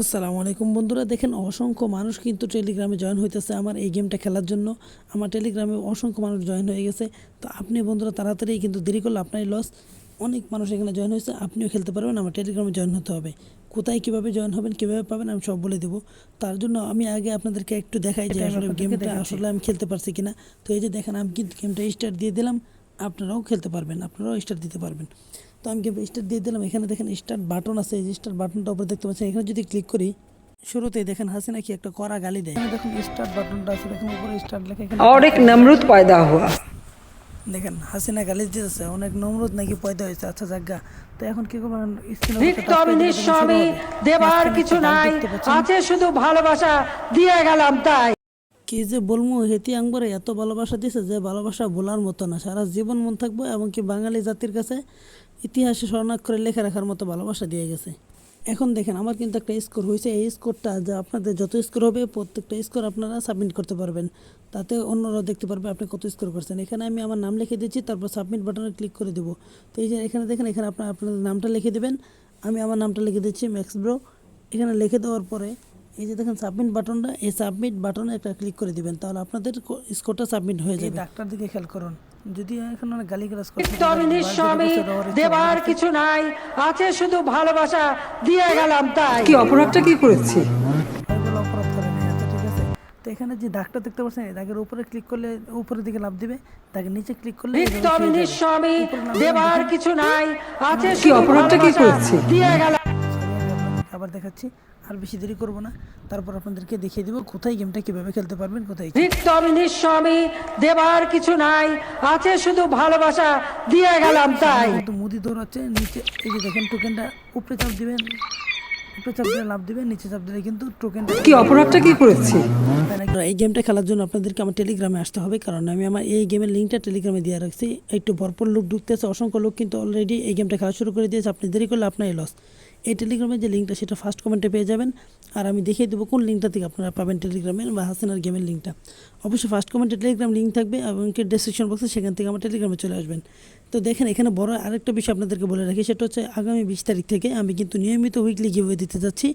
আসসালামু আলাইকুম বন্ধুরা দেখেন অসংখ্য মানুষ কিন্তু টেলিগ্রামে জয়েন হইতেছে আমার এই গেমটা খেলার জন্য। আমার টেলিগ্রামে অসংখ্য মানুষ জয়েন হয়ে গেছে। তো আপনি বন্ধুরা তাড়াতাড়ি কিন্তু দেরি করলে আপনারই লস অনেক মানুষ এখানে জয়েন হয়েছে আপনিও খেলতে পারবেন আমার টেলিগ্রামে জয়েন হতে হবে। কোথায় কীভাবে জয়েন হবেন কীভাবে পাবেন আমি সব বলে দেবো। তার জন্য আমি আগে আপনাদেরকে একটু দেখাই যে আসলে গেমটা আসলে আমি খেলতে পারছি কিনা। তো এই যে দেখেন আমি কিন্তু গেমটা স্টার্ট দিয়ে দিলাম আপনারাও খেলতে পারবেন আপনারাও স্টার্ট দিতে পারবেন। তো আমি গেমটা স্টার্ট দিয়ে দিলাম এখানে দেখেন স্টার্ট বাটন আছে এই যে স্টার্ট বাটনটা উপরে দেখতে পাচ্ছেন এখানে যদি ক্লিক করি শুরুতেই দেখেন হাসিনা কি একটা কড়া গালি দেয় এখানে দেখুন স্টার্ট বাটনটা আছে দেখুন উপরে স্টার্ট লেখা এখানে और एक नमरूद पैदा हुआ দেখেন হাসিনা গালি দিতেছে অনেক নমরুদ নাকি পয়দা হয়েছে আচ্ছা জায়গা তো এখন কি করবেন স্ক্রিনে ভিক্টর নিঃস্বামী দেবার কিছু নাই আছে শুধু ভালোবাসা দিয়ে গেলাম তাই কি যে বলবো হেতি আঙ্গরে এত ভালোবাসা দিছে যে ভালোবাসা ভোলার মতো না সারা জীবন মন থাকবো এবং কি বাঙালি জাতির কাছে ইতিহাসে স্বর্ণাক্ষরে লেখা রাখার মতো ভালোবাসা দিয়ে গেছে। এখন দেখেন আমার কিন্তু একটা স্কোর হয়েছে। এই স্কোরটা যে আপনাদের যত স্কোর হবে প্রত্যেকটা স্কোর আপনারা সাবমিট করতে পারবেন। তাতে অন্যরা দেখতে পারবে আপনি কত স্কোর করছেন। এখানে আমি আমার নাম লিখে দিচ্ছি তারপর সাবমিট বাটনে ক্লিক করে দেবো। তো এই যে এখানে দেখেন এখানে আপনার আপনাদের নামটা লিখে দেবেন। আমি আমার নামটা লিখে দিচ্ছি ম্যাক্স ব্রো। এখানে লিখে দেওয়ার পরে এই যে দেখেন সাবমিট বাটনটা এই সাবমিট বাটনে একটা ক্লিক করে দিবেন। তাহলে আপনাদের স্কোরটা সাবমিট হয়ে যাবে। ডাক্তার দিকে খেয়াল করুন। যদি এখন অনেক গালি গ্লাস ভিক্টর নিঃস্বামী দেবার কিছু নাই আছে শুধু ভালোবাসা দিয়ে গেলাম তাই। কি অপরাধটা কি করেছি? অপরাধ করে নেই আচ্ছা ঠিক আছে। তো এখানে যে ডাক্তার দেখতে পাচ্ছেন দাগের উপরে ক্লিক করলে উপরের দিকে লাভ দিবে দাগের নিচে ক্লিক করলে যাবে। নিঃস্বামী দেবার কিছু নাই আছে কি অপরাধটা কি করেছি? দিয়ে গেলাম। আবার দেখাচ্ছি। আর বেশি দেরি করব না। তারপর আপনাদেরকে দেখিয়ে দিব কোথায় গেমটা কীভাবে খেলতে পারবেন কোথায় দেবার কিছু নাই আছে শুধু ভালোবাসা দিয়ে গেলাম তাই। কিন্তু মুদি দৌড়াচ্ছে নিচে এই যে দেখেন টোকেনটা উপরে চাপ দিবেন উপরে চাপ দিলে লাভ দিবেন নিচে চাপ দিলে কিন্তু টোকেনটা কি অপরাধটা কি করেছি? এই গেমটা খেলার জন্য আপনাদেরকে আমার টেলিগ্রামে আসতে হবে কারণ আমি আমার এই গেমের লিঙ্কটা টেলিগ্রামে দিয়ে রাখছি। একটু ভরপুর লোক ঢুকতেছে অসংখ্য লোক কিন্তু অলরেডি এই গেমটা খেলা শুরু করে দিয়েছে আপনি দেরি করলে আপনারই লস এই টেলিগ্রামের যে লিঙ্কটা সেটা ফার্স্ট কমেন্টে পেয়ে যাবেন। আর আমি দেখিয়ে দেবো কোন লিঙ্কটা থেকে আপনারা পাবেন টেলিগ্রামের বা হাসিনার গেমের লিঙ্কটা অবশ্যই ফার্স্ট কমেন্টে টেলিগ্রাম লিঙ্ক থাকবে এবং কি ডেসক্রিপশন বক্সে সেখান থেকে আমার টেলিগ্রামে চলে আসবেন। তো দেখেন, এখানে বড় আরেকটা বিষয় আপনাদেরকে বলে রাখি, সেটা হচ্ছে আগামী বিশ তারিখ থেকে আমি কিন্তু নিয়মিত উইকলি গিভওয়ে দিতে যাচ্ছি।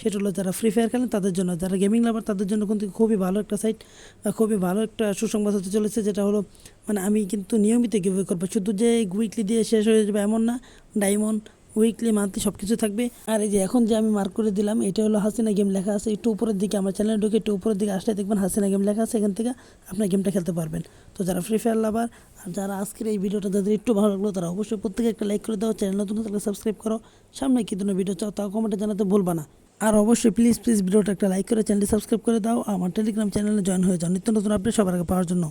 সেটা হলো যারা ফ্রি ফায়ার খেলেন, তাদের জন্য, যারা গেমিং লাভার তাদের জন্য কিন্তু খুবই ভালো একটা সাইট বা খুবই ভালো একটা সুসংবাদ হতে চলেছে, যেটা হলো মানে আমি কিন্তু নিয়মিত গিভওয়ে করব। শুধু যে উইকলি দিয়ে শেষ হয়ে যাবে এমন না ডায়মন্ড উইকলি মান্থলি সব কিছু থাকবে। আর এই যে এখন যে আমি মার্ক করে দিলাম, এটা হলো হাসিনা গেম লেখা আছে। একটু উপরের দিকে আমার চ্যানেলে ঢুকে একটু উপরের দিকে আসলে দেখবেন হাসিনা গেম লেখা আছে, এখান থেকে আপনার গেমটা খেলতে পারবেন। তো যারা ফ্রি ফায়ার লাভার আর যারা আজকের এই ভিডিওটা যাদের একটু ভালো লাগল, তারা অবশ্যই প্রত্যেকে একটা লাইক করে দাও। চ্যানেল নতুন থাকলে সাবস্ক্রাইব করো। সামনে কি ধরনের ভিডিও চাও, তাও কমেন্টে জানাতে ভুলবা না। আর অবশ্যই প্লিজ প্লিজ ভিডিওটা একটা লাইক করে চ্যানেলটি সাবস্ক্রাইব করে দাও। আমার টেলিগ্রাম চ্যানেলে জয়েন হয়ে যাও। নিত্য নতুন আপডেট সবার আগে পাওয়ার জন্য।